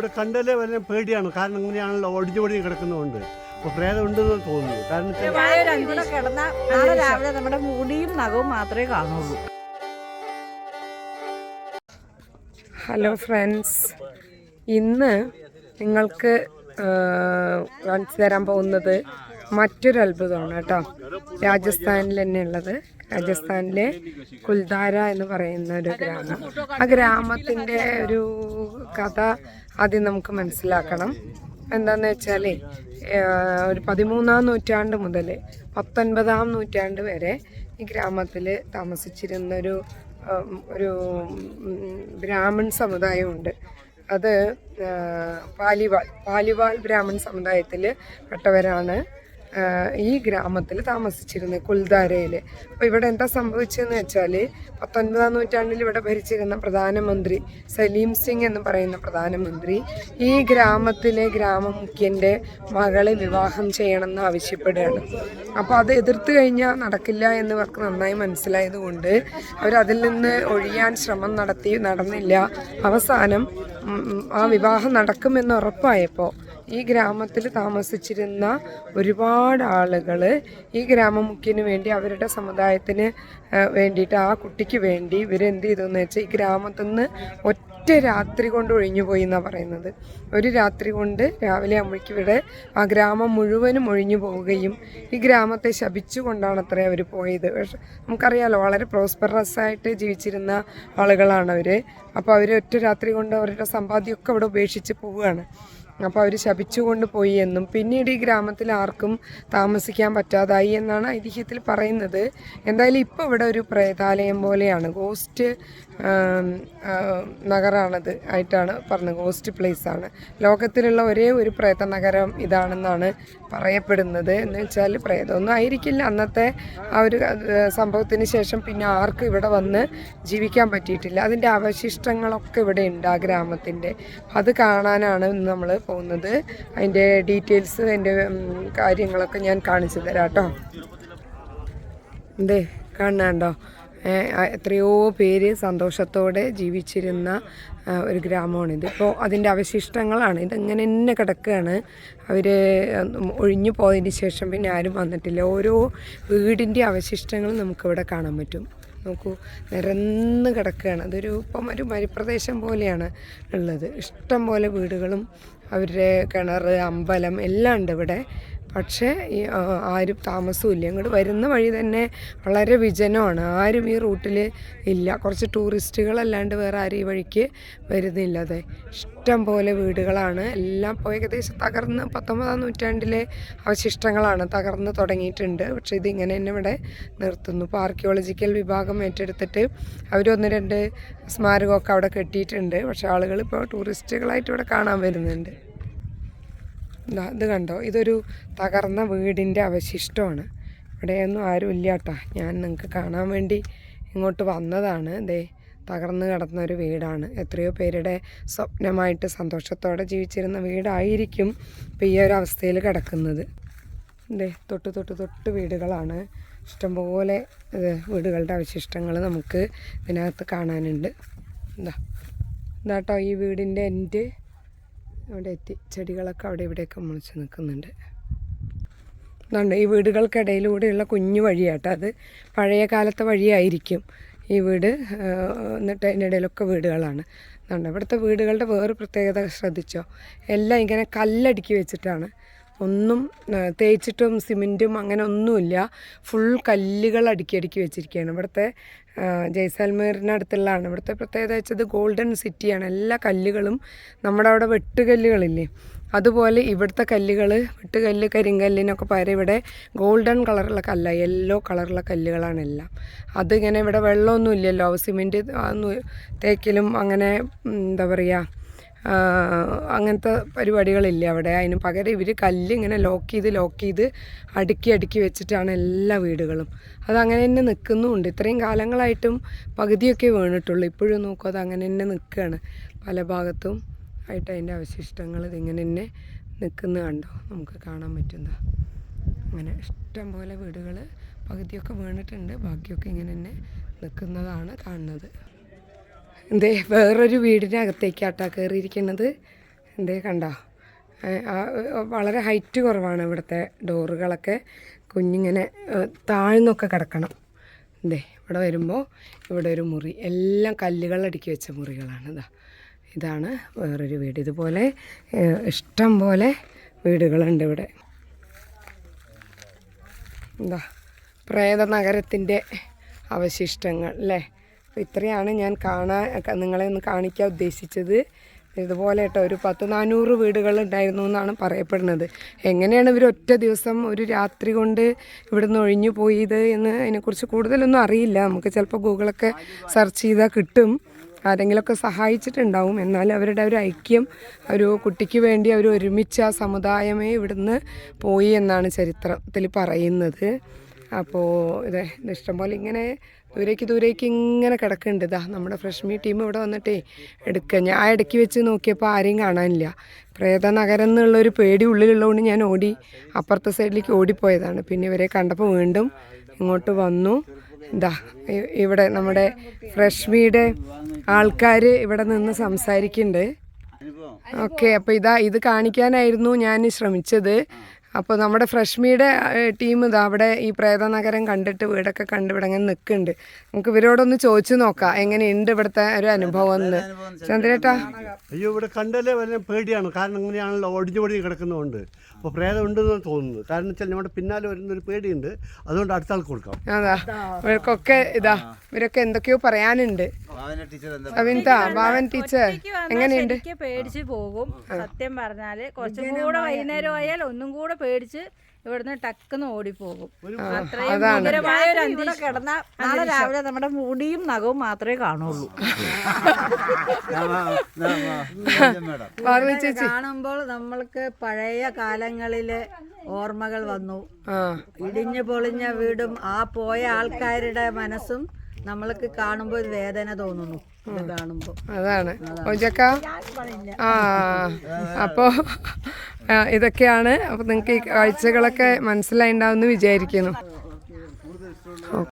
ഇവിടെ കണ്ടല്ലേ വല്ല പേടിയാണ്. കാരണം ഇങ്ങനെയാണല്ലോ ഒടിഞ്ഞു പൊടിഞ്ഞ് കിടക്കുന്നതുകൊണ്ട്. അപ്പോൾ പ്രേതം ഉണ്ടെന്ന് തോന്നുന്നു. കാരണം ഇവിടെ കിടന്ന നാളെ രാവിലെ നമ്മുടെ മുടിയും നഖവും മാത്രമേ കാണുള്ളൂ. ഹലോ ഫ്രണ്ട്സ് ഇന്ന് നിങ്ങൾക്ക് കാണിച്ചു തരാൻ പോകുന്നത് മറ്റൊരു അത്ഭുതമാണ് കേട്ടോ. രാജസ്ഥാനിൽ തന്നെ ഉള്ളത് രാജസ്ഥാനിലെ കുൽധാര എന്ന് പറയുന്ന ഒരു ഗ്രാമം. ആ ഗ്രാമത്തിന്റെ ഒരു കഥ ആദ്യം നമുക്ക് മനസ്സിലാക്കണം. എന്താന്ന് വെച്ചാൽ ഒരു പതിമൂന്നാം നൂറ്റാണ്ട് മുതൽ പത്തൊൻപതാം നൂറ്റാണ്ട് വരെ ഈ ഗ്രാമത്തിൽ താമസിച്ചിരുന്ന ഒരു ബ്രാഹ്മൺ സമുദായമുണ്ട്. അത് പാലിവാൾ പാലിവാൾ പാലിവാൽ ബ്രാഹ്മൺ സമുദായത്തിൽ പെട്ടവരാണ്. ഈ ഗ്രാമത്തിൽ താമസിച്ചിരുന്നത് കുൽധാരയിൽ അപ്പോൾ ഇവിടെ എന്താ സംഭവിച്ചതെന്ന് വെച്ചാൽ പത്തൊൻപതാം നൂറ്റാണ്ടിൽ ഇവിടെ ഭരിച്ചിരുന്ന പ്രധാനമന്ത്രി സലീം സിംഗ് എന്ന് പറയുന്ന പ്രധാനമന്ത്രി ഈ ഗ്രാമത്തിലെ ഗ്രാമമുഖ്യന്റെ മകളെ വിവാഹം ചെയ്യണമെന്ന് ആവശ്യപ്പെടുകയാണ്. അപ്പോൾ അത് എതിർത്ത് കഴിഞ്ഞാൽ നടക്കില്ല എന്ന് അവർക്ക് നന്നായി മനസ്സിലായതുകൊണ്ട് അവരതിൽ നിന്ന് ഒഴിയാൻ ശ്രമം നടത്തി നടന്നില്ല. അവസാനം ആ വിവാഹം നടക്കുമെന്ന് ഉറപ്പായപ്പോൾ ഈ ഗ്രാമത്തിൽ താമസിച്ചിരുന്ന ഒരുപാട് ആളുകൾ ഈ ഗ്രാമമുഖ്യന് വേണ്ടി അവരുടെ സമുദായത്തിന് വേണ്ടിയിട്ട് ആ കുട്ടിക്ക് വേണ്ടി ഇവരെന്ത് ചെയ്തെന്ന് വെച്ചാൽ ഈ ഗ്രാമത്തിൽ നിന്ന് ഒറ്റ രാത്രി കൊണ്ട് ഒഴിഞ്ഞു പോയി എന്നാണ് പറയുന്നത്. ഒരു രാത്രി കൊണ്ട് രാവിലെ അമ്മയ്ക്ക് ഇവിടെ ആ ഗ്രാമം മുഴുവനും ഒഴിഞ്ഞു പോവുകയും ഈ ഗ്രാമത്തെ ശപിച്ചുകൊണ്ടാണ് അത്രേ അവർ പോയത്. പക്ഷെ നമുക്കറിയാലോ വളരെ പ്രോസ്പെറസ് ആയിട്ട് ജീവിച്ചിരുന്ന ആളുകളാണ് അവർ അപ്പോൾ അവർ ഒറ്റ രാത്രി കൊണ്ട് അവരുടെ സമ്പാദ്യമൊക്കെ അവിടെ ഉപേക്ഷിച്ച് പോവുകയാണ്. അപ്പോൾ അവർ ശപിച്ചുകൊണ്ട് പോയി എന്നും. പിന്നീട് ഈ ഗ്രാമത്തിൽ ആർക്കും താമസിക്കാൻ പറ്റാതായി എന്നാണ് ഐതിഹ്യത്തിൽ പറയുന്നത്. എന്തായാലും ഇപ്പോൾ ഇവിടെ ഒരു പ്രേതാലയം പോലെയാണ്. ഗോസ്റ്റ് നഗറാണത് ആയിട്ടാണ് പറഞ്ഞത്. ഗോസ്റ്റ് പ്ലേസ് ആണ്. ലോകത്തിലുള്ള ഒരേ ഒരു പ്രേത നഗരം ഇതാണെന്നാണ് പറയപ്പെടുന്നത്. എന്ന് വെച്ചാൽ പ്രേതമൊന്നും ആയിരിക്കില്ല. അന്നത്തെ ആ ഒരു സംഭവത്തിന് ശേഷം പിന്നെ ആർക്കും ഇവിടെ വന്ന് ജീവിക്കാൻ പറ്റിയിട്ടില്ല. അതിന്റെ അവശിഷ്ടങ്ങളൊക്കെ ഇവിടെ ഉണ്ട് ആ ഗ്രാമത്തിന്റെ അത് കാണാനാണ് നമ്മൾ പോകുന്നത്. അതിന്റെ ഡീറ്റെയിൽസ് അതിന്റെ കാര്യങ്ങളൊക്കെ ഞാൻ കാണിച്ചു തരാം കേട്ടോ. എന്തേ കാണാണ്ടോ എത്രയോ പേര് സന്തോഷത്തോടെ ജീവിച്ചിരുന്ന ഒരു ഗ്രാമമാണിത് ഇപ്പോൾ അതിന്റെ അവശിഷ്ടങ്ങളാണ്. ഇതങ്ങനെ തന്നെ കിടക്കുകയാണ്. അവർ ഒഴിഞ്ഞു പോയതിന് ശേഷം പിന്നെ ആരും വന്നിട്ടില്ല. ഓരോ വീടിന്റെ അവശിഷ്ടങ്ങൾ നമുക്കിവിടെ കാണാൻ പറ്റും. നോക്കൂ നിരന്ന് കിടക്കുകയാണ്. അതൊരു ഇപ്പം ഒരു മരുപ്രദേശം പോലെയാണ് ഉള്ളത്. ഇഷ്ടം പോലെ വീടുകളും അവരുടെ കിണർ അമ്പലം എല്ലാം ഉണ്ട് ഇവിടെ. പക്ഷേ ആരും താമസമില്ല ഇങ്ങോട്ട് വരുന്ന വഴി തന്നെ വളരെ വിജനമാണ്. ആരും ഈ റൂട്ടിൽ ഇല്ല. കുറച്ച് ടൂറിസ്റ്റുകളല്ലാണ്ട് വേറെ ആരും ഈ വഴിക്ക് വരുന്നില്ല. അതെ ഇഷ്ടം പോലെ വീടുകളാണ്. എല്ലാം ഇപ്പോൾ ഏകദേശം തകർന്ന് പത്തൊമ്പതാം നൂറ്റാണ്ടിലെ അവശിഷ്ടങ്ങളാണ് തകർന്ന് തുടങ്ങിയിട്ടുണ്ട്. പക്ഷേ ഇതിങ്ങനെ തന്നെ ഇവിടെ നിർത്തുന്നു. ഇപ്പോൾ ആർക്കിയോളജിക്കൽ വിഭാഗം ഏറ്റെടുത്തിട്ട് അവരൊന്ന് രണ്ട് സ്മാരകമൊക്കെ അവിടെ കെട്ടിയിട്ടുണ്ട്. പക്ഷേ ആളുകൾ ഇപ്പോൾ ടൂറിസ്റ്റുകളായിട്ട് ഇവിടെ കാണാൻ വരുന്നുണ്ട്. ദാ ഇത് കണ്ടോ? ഇതൊരു തകർന്ന വീടിന്റെ അവശിഷ്ടമാണ്. ഇവിടെയൊന്നും ആരും കേട്ടോ. ഞാൻ നിങ്ങൾക്ക് കാണാൻ വേണ്ടി ഇങ്ങോട്ട് വന്നതാണ്. ദേ തകർന്നു കിടന്ന ഒരു വീടാണ്. എത്രയോ പേരുടെ സ്വപ്നമായിട്ട് സന്തോഷത്തോടെ ജീവിച്ചിരുന്ന വീടായിരിക്കും ഇപ്പോൾ ഈ ഒരു അവസ്ഥയിൽ കിടക്കുന്നത്. ദേ തൊട്ട് തൊട്ട് തൊട്ട് വീടുകളാണ്. ഇഷ്ടംപോലെ വീടുകളുടെ അവശിഷ്ടങ്ങൾ നമുക്ക് ഇതിനകത്ത് കാണാനുണ്ട്. എന്താ എന്താട്ടോ ഈ വീടിന്റെ എന്റെ അവിടെ എത്തി. ചെടികളൊക്കെ അവിടെ ഇവിടെയൊക്കെ മുളച്ച് നിൽക്കുന്നുണ്ട്. ഇതുണ്ട് ഈ വീടുകൾക്കിടയിലൂടെയുള്ള കുഞ്ഞു വഴിയാട്ടോ അത്. പഴയ കാലത്തെ വഴിയായിരിക്കും ഈ വീട് എന്നിട്ട് അതിന്റെ ഇടയിലൊക്കെ വീടുകളാണ്. അതുകൊണ്ട് ഇവിടുത്തെ വീടുകളുടെ വേറെ പ്രത്യേകത ശ്രദ്ധിച്ചോ? എല്ലാം ഇങ്ങനെ കല്ലടുക്കി വെച്ചിട്ടാണ്. ഒന്നും തേച്ചിട്ടും സിമെന്റും അങ്ങനെ ഒന്നുമില്ല. ഫുൾ കല്ലുകൾ അടുക്കി അടുക്കി വെച്ചിരിക്കുകയാണ്. ഇവിടുത്തെ ജയ്സാൽമീറിനടുത്തുള്ളതാണ് ഇവിടുത്തെ പ്രത്യേകത വെച്ചത് ഗോൾഡൻ സിറ്റിയാണ്. എല്ലാ കല്ലുകളും നമ്മുടെ അവിടെ വെട്ടുകല്ലുകളില്ലേ? അതുപോലെ ഇവിടുത്തെ കല്ലുകൾ വെട്ടുകല്ല് കരിങ്കല്ലിനൊക്കെ പകരം ഇവിടെ ഗോൾഡൻ കളറുള്ള കല്ല യെല്ലോ കളറുള്ള കല്ലുകളാണ് എല്ലാം. അതിങ്ങനെ ഇവിടെ വെള്ളമൊന്നും ഇല്ലല്ലോ സിമെന്റ് തേക്കിലും അങ്ങനെ എന്താ പറയുക അങ്ങനത്തെ പരിപാടികളില്ല അവിടെ. അതിന് പകരം ഇവർ കല്ലിങ്ങനെ ലോക്ക് ചെയ്ത് ലോക്ക് ചെയ്ത് അടുക്കി അടുക്കി വെച്ചിട്ടാണ് എല്ലാ വീടുകളും. അതങ്ങനെ തന്നെ നിൽക്കുന്നുമുണ്ട് ഇത്രയും കാലങ്ങളായിട്ടും പകുതിയൊക്കെ വീണിട്ടുള്ളൂ. ഇപ്പോഴും നോക്കും അത് അങ്ങനെ തന്നെ നിൽക്കുകയാണ് പല ഭാഗത്തും ആയിട്ട് അതിന്റെ അവശിഷ്ടങ്ങൾ ഇതിങ്ങനെ തന്നെ നിൽക്കുന്ന കണ്ടോ? നമുക്ക് കാണാൻ പറ്റുന്ന അങ്ങനെ ഇഷ്ടം പോലെ വീടുകൾ പകുതിയൊക്കെ വീണിട്ടുണ്ട്. ബാക്കിയൊക്കെ ഇങ്ങനെ തന്നെ നിൽക്കുന്നതാണ് കാണുന്നത്. എന്തേ വേറൊരു വീടിന്റെ അകത്തേക്കാട്ടാ കയറിയിരിക്കുന്നത് എന്തേ കണ്ടോ? വളരെ ഹൈറ്റ് കുറവാണ് ഇവിടുത്തെ ഡോറുകളൊക്കെ. കുഞ്ഞിങ്ങനെ താഴ്ന്നൊക്കെ കിടക്കണം. എന്തേ ഇവിടെ വരുമ്പോൾ ഇവിടെ ഒരു മുറി. എല്ലാം കല്ലുകൾ അടുക്കി വെച്ച മുറികളാണ് ഇതാ. ഇതാണ് വേറൊരു വീട്. ഇതുപോലെ ഇഷ്ടം പോലെ വീടുകളുണ്ട് ഇവിടെ. എന്താ പ്രേത നഗരത്തിന്റെ അവശിഷ്ടങ്ങൾ അല്ലേ? അപ്പോൾ ഇത്രയാണ് ഞാൻ കാണാൻ നിങ്ങളെ ഒന്ന് കാണിക്കാൻ ഉദ്ദേശിച്ചത്. ഇതുപോലെ കേട്ടോ ഒരു പത്ത് നാനൂറ് വീടുകൾ ഉണ്ടായിരുന്നു എന്നാണ് പറയപ്പെടുന്നത്. എങ്ങനെയാണ് ഇവർ ഒറ്റ ദിവസം ഒരു രാത്രി കൊണ്ട് ഇവിടുന്ന് ഒഴിഞ്ഞു പോയത് എന്ന് അതിനെക്കുറിച്ച് കൂടുതലൊന്നും അറിയില്ല. നമുക്ക് ചിലപ്പോൾ ഗൂഗിളൊക്കെ സെർച്ച് ചെയ്താൽ കിട്ടും. ആരെങ്കിലുമൊക്കെ സഹായിച്ചിട്ടുണ്ടാവും. എന്നാൽ അവരുടെ ഒരു ഐക്യം ഒരു കുട്ടിക്ക് വേണ്ടി അവർ ഒരുമിച്ച് ആ സമുദായമേ ഇവിടുന്ന് പോയി എന്നാണ് ചരിത്രത്തിൽ പറയുന്നത്. അപ്പോൾ ഇത് ഇഷ്ടംപോലെ ഇങ്ങനെ ദൂരേക്ക് ദൂരേക്ക് ഇങ്ങനെ കിടക്കുന്നുണ്ട്. ഇതാ നമ്മുടെ ഫ്രഷ് മീ ടീം ഇവിടെ വന്നിട്ടേ എടുക്കുക ഞാൻ ഇടയ്ക്ക് വെച്ച് നോക്കിയപ്പോൾ ആരെയും കാണാനില്ല. പ്രേത നഗരം എന്നുള്ളൊരു പേടി ഉള്ളിലുള്ളതുകൊണ്ട് ഞാൻ ഓടി അപ്പുറത്തെ സൈഡിലേക്ക് ഓടിപ്പോയതാണ്. പിന്നെ ഇവരെ കണ്ടപ്പോൾ വീണ്ടും ഇങ്ങോട്ട് വന്നു. ഇതാ ഇവിടെ നമ്മുടെ ഫ്രഷ് മീയുടെ ആൾക്കാർ ഇവിടെ നിന്ന് സംസാരിക്കുന്നുണ്ട്. ഓക്കെ അപ്പോൾ ഇതാ ഇത് കാണിക്കാനായിരുന്നു ഞാൻ ശ്രമിച്ചത്. അപ്പോൾ നമ്മുടെ ഫ്രഷ്മിയുടെ ടീം ഇതാ അവിടെ ഈ പ്രേതനഗരം കണ്ടിട്ട് വീടൊക്കെ കണ്ട് ഇവിടെ അങ്ങനെ നിൽക്കുന്നുണ്ട് നമുക്ക് ഇവരോടൊന്ന് ചോദിച്ചു നോക്കാം എങ്ങനെയുണ്ട് ഇവിടുത്തെ ഒരു അനുഭവം എന്ന് ചന്ദ്രേട്ടാ? അയ്യോ ഇവിടെ കണ്ടല്ലേ വളരെ പേടിയാണ്. കാരണം ഇങ്ങനെയാണല്ലോ ഒടിഞ്ഞു പൊടിഞ്ഞ് കിടക്കുന്നതുകൊണ്ട് അപ്പോൾ പ്രേതം ഉണ്ടെന്ന് തോന്നുന്നു കാരണം വെച്ചാൽ നമ്മുടെ പിന്നാലെ വരുന്നൊരു പേടിയുണ്ട്. അതുകൊണ്ട് അടുത്ത ആൾക്ക് കൊടുക്കാം. അതാ ഇവർക്കൊക്കെ ഇതാ ഇവരൊക്കെ എന്തൊക്കെയോ പറയാനുണ്ട്. ഭാവൻ ടീച്ചർ എങ്ങനെയുണ്ട്? പേടിച്ച് പോകും. സത്യം പറഞ്ഞാൽ കുറച്ചും കൂടെ വൈകുന്നേരം ആയാൽ ഒന്നും കൂടെ പേടിച്ച് ഇവിടുന്ന് ടക്കുന്ന് ഓടിപ്പോകും. കിടന്ന നാളെ രാവിലെ നമ്മുടെ മുടിയും നഖവും മാത്രമേ കാണുള്ളൂ. കാണുമ്പോൾ നമ്മൾക്ക് പഴയ കാലങ്ങളിലെ ഓർമ്മകൾ വന്നു. ഇടിഞ്ഞു പൊളിഞ്ഞ വീടും ആ പോയ ആൾക്കാരുടെ മനസ്സും നമ്മൾക്ക് കാണുമ്പോൾ ഒരു വേദന തോന്നുന്നു. ഇത് കാണുമ്പോൾ അതാണ്. ഓജക്ക ആ അപ്പോൾ ഇതൊക്കെയാണ്. അപ്പോൾ നിങ്ങൾക്ക് ഈ കാഴ്ചകളൊക്കെ മനസ്സിലായിണ്ടാവുമെന്ന് വിചാരിക്കുന്നു.